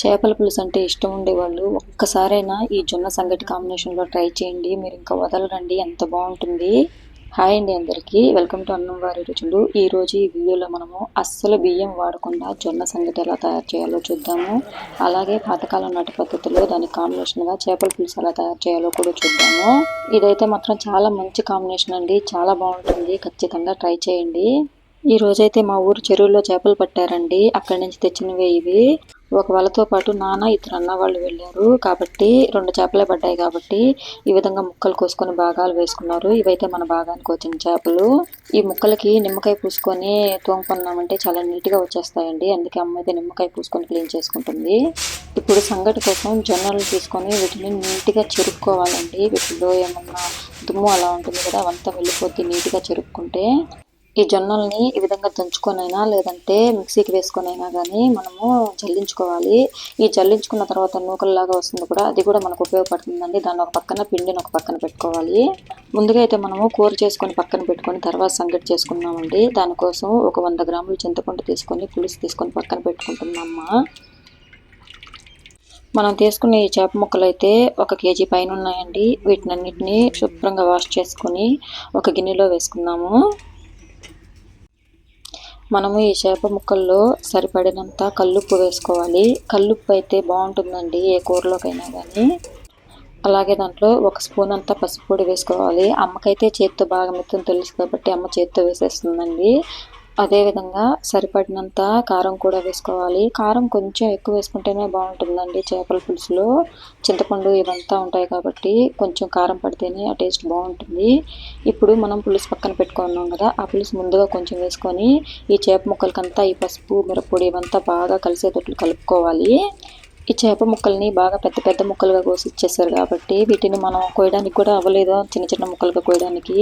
చేపల పులుసు అంటే ఇష్టం ఉండేవాళ్ళు. ఒక్కసారైనా ఈ జొన్న సంగటి కాంబినేషన్లో ట్రై చేయండి. మీరు ఇంకా వదలరండి. ఎంత బాగుంటుంది. హాయ్ అండి అందరికీ. వెల్కమ్ టు అన్నం వారి రుచులు. ఈరోజు ఈ వీడియోలో మనము అస్సలు బియ్యం వాడకుండా జొన్న సంగటి ఎలా తయారు చేయాలో చూద్దాము. అలాగే పాతకాలం నాటి పద్ధతిలో దాని కాంబినేషన్గా చేపల పులుసు ఎలా తయారు చేయాలో కూడా చూద్దాము. ఇదైతే మాత్రం చాలా మంచి కాంబినేషన్ అండి. చాలా బాగుంటుంది. ఖచ్చితంగా ట్రై చేయండి. ఈ రోజైతే మా ఊరు చెరువులో చేపలు పట్టారండి. అక్కడి నుంచి తెచ్చినవే ఇవి. ఒక వలతో పాటు నాన్న ఇద్దరు అన్న వాళ్ళు వెళ్ళారు. కాబట్టి రెండు చేపలే పడ్డాయి కాబట్టి ఈ విధంగా ముక్కలు కోసుకొని భాగాలు వేసుకున్నారు. ఇవైతే మన భాగానికి వచ్చిన చేపలు. ఈ ముక్కలకి నిమ్మకాయ పూసుకొని తోముకున్నామంటే చాలా నీట్గా వచ్చేస్తాయండి. అందుకే అమ్మ అయితే నిమ్మకాయ పూసుకొని క్లీన్ చేసుకుంటుంది. ఇప్పుడు సంగటి కోసం జొన్నలు తీసుకొని వీటిని నీట్గా చెరుక్కోవాలండి. వీటిలో ఏమన్నా దుమ్ము అలా ఉంటుంది కదా అవంతా వెళ్ళిపోతే నీట్గా చెరుక్కుంటే ఈ జొన్నల్ని ఈ విధంగా దంచుకొనైనా లేదంటే మిక్సీకి వేసుకొనైనా కానీ మనము జల్లించుకోవాలి ఈ జల్లించుకున్న తర్వాత నూకల్లాగా వస్తుంది కూడా అది కూడా మనకు ఉపయోగపడుతుందండి. దాన్ని ఒక పక్కన పిండిని ఒక పక్కన పెట్టుకోవాలి. ముందుగా అయితే మనము కూర చేసుకొని పక్కన పెట్టుకొని తర్వాత సంగటి చేసుకున్నామండి దానికోసం ఒక వంద గ్రాములు చింతపండు తీసుకొని పులుసు తీసుకొని పక్కన పెట్టుకుంటున్నామ్మా మనం తీసుకునే ఈ చేప ముక్కలు అయితే ఒక కేజీ పైన ఉన్నాయండి. వీటినన్నిటిని శుభ్రంగా వాష్ చేసుకొని ఒక గిన్నెలో వేసుకున్నాము మనము ఈ చేప ముక్కల్లో సరిపడినంత కల్లుప్పు వేసుకోవాలి. కల్లుప్పు అయితే బాగుంటుందండి ఏ కూరలోకైనా కానీ అలాగే దాంట్లో ఒక స్పూన్ అంతా పసుపు పొడి వేసుకోవాలి. అమ్మకైతే చేత్తో బాగా మిత్తం తెలుసు కాబట్టి అమ్మ చేత్తో వేసేస్తుందండి. అదేవిధంగా సరిపడినంత కారం కూడా వేసుకోవాలి. కారం కొంచెం ఎక్కువ వేసుకుంటేనే బాగుంటుందండి చేపల పులుసులో. చింతపండు ఇవంతా ఉంటాయి కాబట్టి కొంచెం కారం పడితేనే ఆ టేస్ట్ బాగుంటుంది. ఇప్పుడు మనం పులుసు పక్కన పెట్టుకున్నాం కదా ఆ పులుసు ముందుగా కొంచెం వేసుకొని ఈ చేప ముక్కలకంతా ఈ పసుపు మిరప్పొడి ఇవంతా బాగా కలిసేటట్లు కలుపుకోవాలి. ఈ చేప ముక్కల్ని బాగా పెద్ద పెద్ద ముక్కలుగా కోసి ఇచ్చేసారు కాబట్టి వీటిని మనం కోయడానికి కూడా అవ్వలేదు. చిన్న చిన్న ముక్కలుగా కోయడానికి.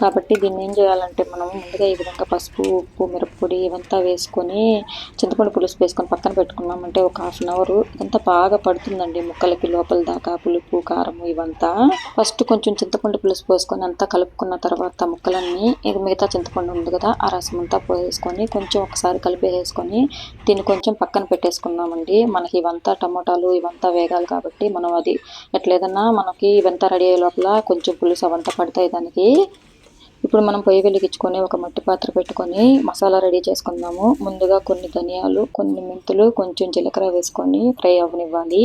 కాబట్టి దీన్ని ఏం చేయాలంటే మనం ముందుగా ఈ విధంగా పసుపు ఉప్పు మిరప్పొడి ఇవంతా వేసుకొని చింతపండు పులుసు వేసుకొని పక్కన పెట్టుకున్నామంటే ఒక హాఫ్ అన్ అవర్. ఇదంతా బాగా పడుతుందండి ముక్కలకి లోపల దాకా. పులుపు కారం ఇవంతా. ఫస్ట్ కొంచెం చింతపండు పులుసు పోసుకొని అంతా కలుపుకున్న తర్వాత ముక్కలన్నీ ఇది మిగతా చింతపండు ఉంది కదా ఆ రసం అంతా పోసేసుకొని కొంచెం ఒకసారి కలిపేసుకొని దీన్ని కొంచెం పక్కన పెట్టేసుకున్నామండి మనకి ఇవంతా టమోటాలు ఇవంతా వేగాలి కాబట్టి మనం అది ఎట్లేదన్నా మనకి ఇవంతా రెడీ అయ్యే లోపల కొంచెం పులుసు అవంతా పడతాయి దానికి. ఇప్పుడు మనం పొయ్యి వెలిగించుకొని ఒక మట్టి పాత్ర పెట్టుకొని మసాలా రెడీ చేసుకుందాము. ముందుగా కొన్ని ధనియాలు కొన్ని మెంతులు కొంచెం జీలకర్ర వేసుకొని ఫ్రై అవ్వనివ్వాలి.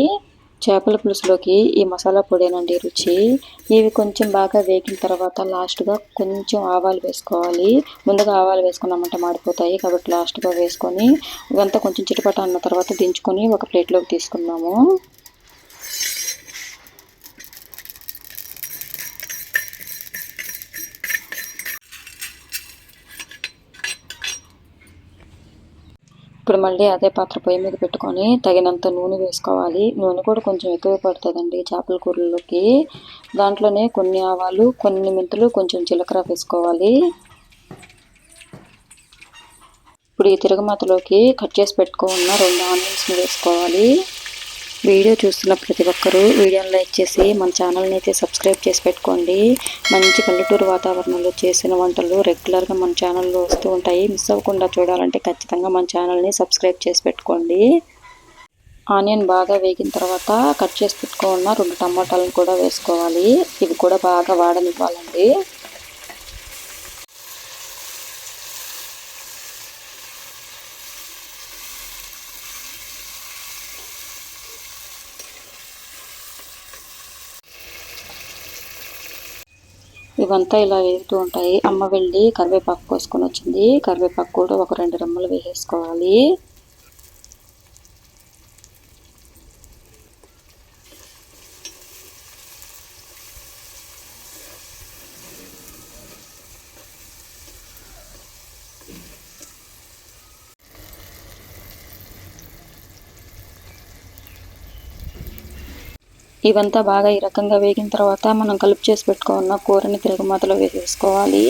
చేపల పులుసులోకి ఈ మసాలా పొడేనండి రుచి. ఇవి కొంచెం బాగా వేగిన తర్వాత లాస్ట్గా కొంచెం ఆవాలు వేసుకోవాలి. ముందుగా ఆవాలు వేసుకున్నామంటే మాడిపోతాయి కాబట్టి లాస్ట్గా వేసుకొని ఇవంతా కొంచెం చిటపట అన్న తర్వాత దించుకొని ఒక ప్లేట్లోకి తీసుకున్నాము ఇప్పుడు మళ్ళీ అదే పాత్ర పొయ్యి మీద పెట్టుకొని తగినంత నూనె వేసుకోవాలి. నూనె కూడా కొంచెం ఎక్కువ పడుతుందండి చేపల కూరలోకి దాంట్లోనే కొన్ని ఆవాలు కొన్ని మెంతులు కొంచెం జీలకర్ర వేసుకోవాలి. ఇప్పుడు ఈ తిరగమాతలోకి కట్ చేసి పెట్టుకున్న రెండు ఆనియన్స్ని వేసుకోవాలి. వీడియో చూస్తున్న ప్రతి ఒక్కరూ వీడియోని లైక్ చేసి మన ఛానల్ని అయితే సబ్స్క్రైబ్ చేసి పెట్టుకోండి. మంచి పల్లెటూరు వాతావరణంలో చేసిన వంటలు రెగ్యులర్గా మన ఛానల్లో వస్తూ ఉంటాయి. మిస్ అవ్వకుండా చూడాలంటే ఖచ్చితంగా మన ఛానల్ని సబ్స్క్రైబ్ చేసి పెట్టుకోండి. ఆనియన్ బాగా వేగిన తర్వాత కట్ చేసి పెట్టుకున్న రెండు టమాటాలను కూడా వేసుకోవాలి. ఇవి కూడా బాగా వాడనివ్వాలండి. ఇవంతా ఇలా వేగుతూ ఉంటాయి. అమ్మ వెళ్ళి కరివేపాకు కోసుకొని వచ్చింది. కరివేపాకు కూడా ఒక రెండు రెమ్మలు వేసేసుకోవాలి. ఇవంతా బాగా ఈ రకంగా వేగిన తర్వాత మనం కలుపు చేసి పెట్టుకున్న కూరని తిరగమాతలో వేసేసుకోవాలి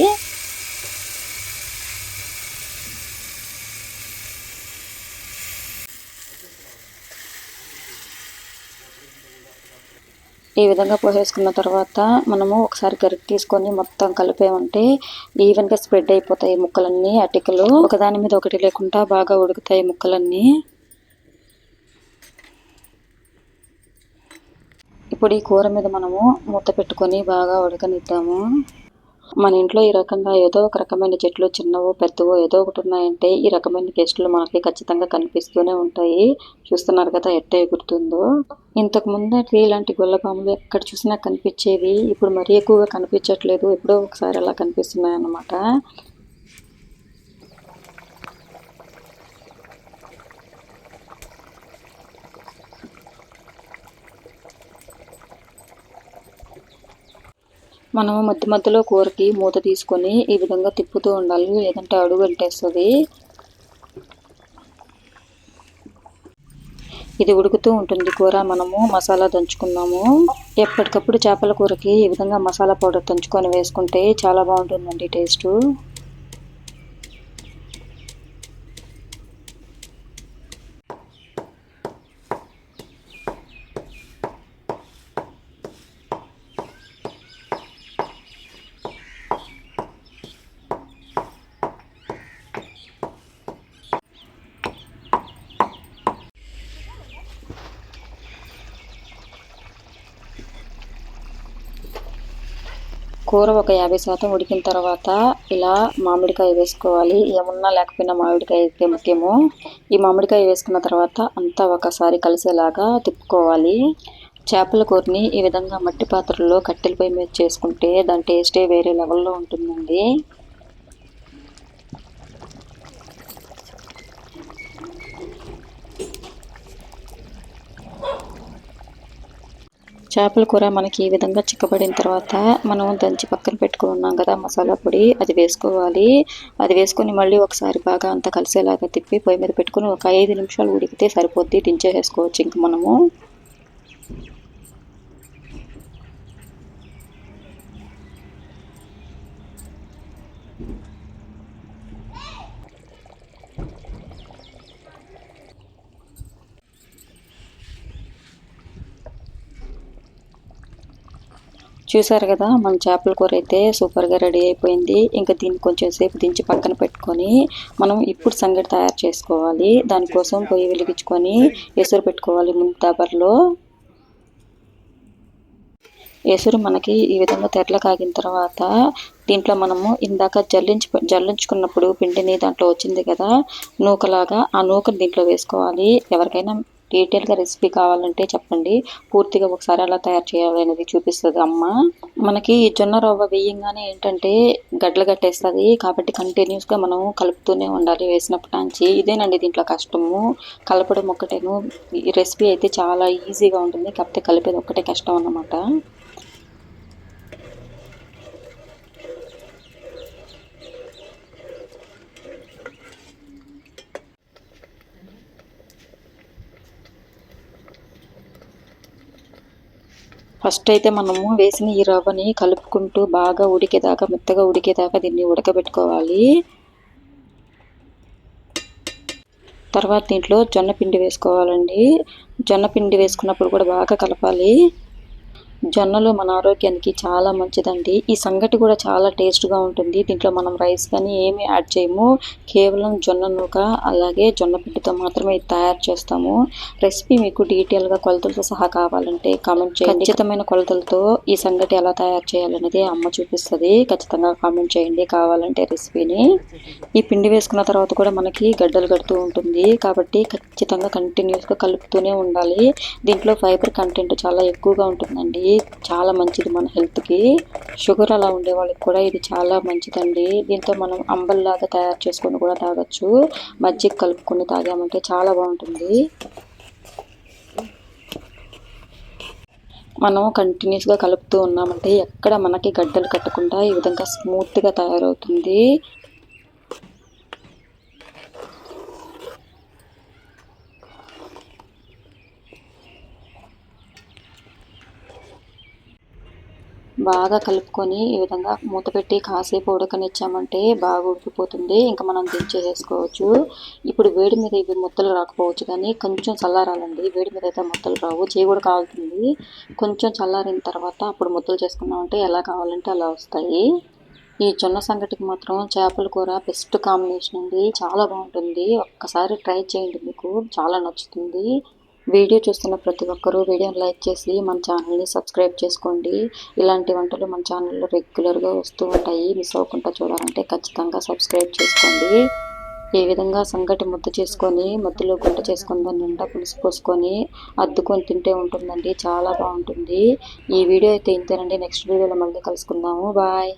ఈ విధంగా పోసేసుకున్న తర్వాత మనము ఒకసారి గరికి తీసుకొని మొత్తం కలిపేమంటే ఈవెన్గా స్ప్రెడ్ అయిపోతాయి ముక్కలన్నీ అటికలు. ఒకదాని మీద ఒకటి లేకుండా బాగా ఉడుకుతాయి ముక్కలన్నీ. ఇప్పుడు ఈ కూర మీద మనము మూత పెట్టుకొని బాగా ఉడకనిద్దాము. మన ఇంట్లో ఈ రకంగా ఏదో ఒక రకమైన చెట్లు చిన్నవో పెద్దవో ఏదో ఒకటి ఉన్నాయంటే ఈ రకమైన గెస్టులు మనకి ఖచ్చితంగా కనిపిస్తూనే ఉంటాయి. చూస్తున్నారు కదా ఎట్ట ఎగురుతుందో. ఇంతకు ముందటి ఇలాంటి గొల్లపాములు ఎక్కడ చూసినా కనిపించేవి ఇప్పుడు మరీ ఎక్కువగా కనిపించట్లేదు. ఎప్పుడో ఒకసారి అలా కనిపిస్తున్నాయి అన్నమాట మనము మధ్య మధ్యలో కూరకి మూత తీసుకొని ఈ విధంగా తిప్పుతూ ఉండాలి. లేదంటే అడుగు అంటేస్తుంది ఇది ఉడుకుతూ ఉంటుంది కూర. మనము మసాలా దంచుకున్నాము. ఎప్పటికప్పుడు చేపల కూరకి ఈ విధంగా మసాలా పౌడర్ దంచుకొని వేసుకుంటే చాలా బాగుంటుందండి టేస్టు. కూర ఒక యాభై శాతం ఉడికిన తర్వాత ఇలా మామిడికాయ వేసుకోవాలి. ఏమున్నా లేకపోయినా మామిడికాయ అయితే ముఖ్యము. ఈ మామిడికాయ వేసుకున్న తర్వాత అంతా ఒకసారి కలిసేలాగా తిప్పుకోవాలి. చేపల కూరని ఈ విధంగా మట్టి పాత్రలో కట్టెలపై మీద చేసుకుంటే దాని టేస్టే వేరే లెవెల్లో ఉంటుందండి. చేపల కూర మనకి ఈ విధంగా చిక్కబడిన తర్వాత మనం దంచి పక్కన పెట్టుకున్నాం కదా మసాలా పొడి అది వేసుకోవాలి. అది వేసుకొని మళ్ళీ ఒకసారి బాగా అంతా కలిసేలాగా తిప్పి పొయ్యి మీద పెట్టుకుని ఒక ఐదు నిమిషాలు ఉడికితే సరిపోద్ది. దించేసేసుకోవచ్చు ఇంక మనము. చూసారు కదా మన చేపల కూర అయితే సూపర్గా రెడీ అయిపోయింది. ఇంకా దీన్ని కొంచెం సేపు దించి పక్కన పెట్టుకొని మనం ఇప్పుడు సంగటి తయారు చేసుకోవాలి. దానికోసం పొయ్యి వెలిగించుకొని ఎసురు పెట్టుకోవాలి ముందు దాబర్లో. ఎసురు మనకి ఈ విధంగా తెరలు కాగిన తర్వాత దీంట్లో మనము ఇందాక జల్లించి జల్లించుకున్నప్పుడు పిండిని దాంట్లో వచ్చింది కదా నూకలాగా ఆ నూకను దీంట్లో వేసుకోవాలి. ఎవరికైనా డీటెయిల్గా రెసిపీ కావాలంటే చెప్పండి. పూర్తిగా ఒకసారి అలా తయారు చేయాలనేది చూపిస్తుంది అమ్మ. మనకి జొన్న రవ్వ వేయంగానే ఏంటంటే గడ్డలు కట్టేస్తుంది. కాబట్టి కంటిన్యూస్గా మనం కలుపుతూనే ఉండాలి వేసినప్పటి నుంచి. ఇదేనండి దీంట్లో కష్టము. కలపడం ఒక్కటేను ఈ రెసిపీ అయితే చాలా ఈజీగా ఉంటుంది. కాకపోతే కలిపేది ఒక్కటే కష్టం అన్నమాట. ఫస్ట్ అయితే మనము వేసిన ఈ రవ్వని కలుపుకుంటూ బాగా ఉడికేదాకా మెత్తగా ఉడికేదాకా దీన్ని ఉడకబెట్టుకోవాలి. తర్వాత దీంట్లో జొన్న పిండి వేసుకోవాలండి. జొన్న పిండి వేసుకున్నప్పుడు కూడా బాగా కలపాలి. జొన్నలు మన ఆరోగ్యానికి చాలా మంచిదండి. ఈ సంగటి కూడా చాలా టేస్ట్గా ఉంటుంది. దీంట్లో మనం రైస్ కానీ ఏమీ యాడ్ చేయము. కేవలం జొన్న నూక అలాగే జొన్న పిండితో మాత్రమే తయారు చేస్తాము. రెసిపీ మీకు డీటెయిల్గా కొలతలతో సహా కావాలంటే కామెంట్ చేయండి. ఖచ్చితమైన కొలతలతో ఈ సంగటి ఎలా తయారు చేయాలనేది అమ్మ చూపిస్తుంది. ఖచ్చితంగా కామెంట్ చేయండి కావాలంటే రెసిపీని. ఈ పిండి వేసుకున్న తర్వాత కూడా మనకి గడ్డలు కడుతూ ఉంటుంది. కాబట్టి ఖచ్చితంగా కంటిన్యూస్గా కలుపుతూనే ఉండాలి. దీంట్లో ఫైబర్ కంటెంట్ చాలా ఎక్కువగా ఉంటుందండి. చాలా మంచిది మన హెల్త్కి. షుగర్ అలా ఉండే వాళ్ళకి కూడా ఇది చాలా మంచిదండి. దీంతో మనం అంబల్లాగా తయారు చేసుకొని కూడా తాగొచ్చు. మజ్జిగ కలుపుకొని తాగామంటే చాలా బాగుంటుంది. మనం కంటిన్యూస్గా కలుపుతూ ఉన్నామంటే ఎక్కడ మనకి గడ్డలు కట్టకుండా ఈ విధంగా స్మూత్గా తయారవుతుంది. బాగా కలుపుకొని ఈ విధంగా మూత పెట్టి కాసేపు ఉడకనిచ్చామంటే బాగా ఉడికిపోతుంది. ఇంకా మనం దించేసేసుకోవచ్చు ఇప్పుడు వేడి మీద ఇవి ముద్దలు రాకపోవచ్చు కానీ కొంచెం చల్లారాలండి. వేడి మీద అయితే ముద్దలు రావు. చేయి కూడా కాలుతుంది. కొంచెం చల్లారిన తర్వాత అప్పుడు ముద్దలు చేసుకున్నామంటే ఎలా కావాలంటే అలా వస్తాయి. ఈ జొన్న సంగటికి మాత్రం చేపల కూర బెస్ట్ కాంబినేషన్ అండి. చాలా బాగుంటుంది. ఒక్కసారి ట్రై చేయండి మీకు. చాలా నచ్చుతుంది. వీడియో చూస్తున్న ప్రతి ఒక్కరూ వీడియోని లైక్ చేసి మన ఛానల్ని సబ్స్క్రైబ్ చేసుకోండి. ఇలాంటి వంటలు మన ఛానల్లో రెగ్యులర్గా వస్తూ ఉంటాయి. మిస్ అవ్వకుండా చూడాలంటే ఖచ్చితంగా సబ్స్క్రైబ్ చేసుకోండి. ఈ విధంగా సంగటి ముద్ద చేసుకొని ముద్దలో గుంట చేసుకొని దాని నిండా పులుసు పోసుకొని అద్దుకొని తింటే ఉంటుందండి. చాలా బాగుంటుంది. ఈ వీడియో అయితే ఇంతేనండి. నెక్స్ట్ వీడియోలో మళ్ళీ కలుసుకుందాము. బాయ్.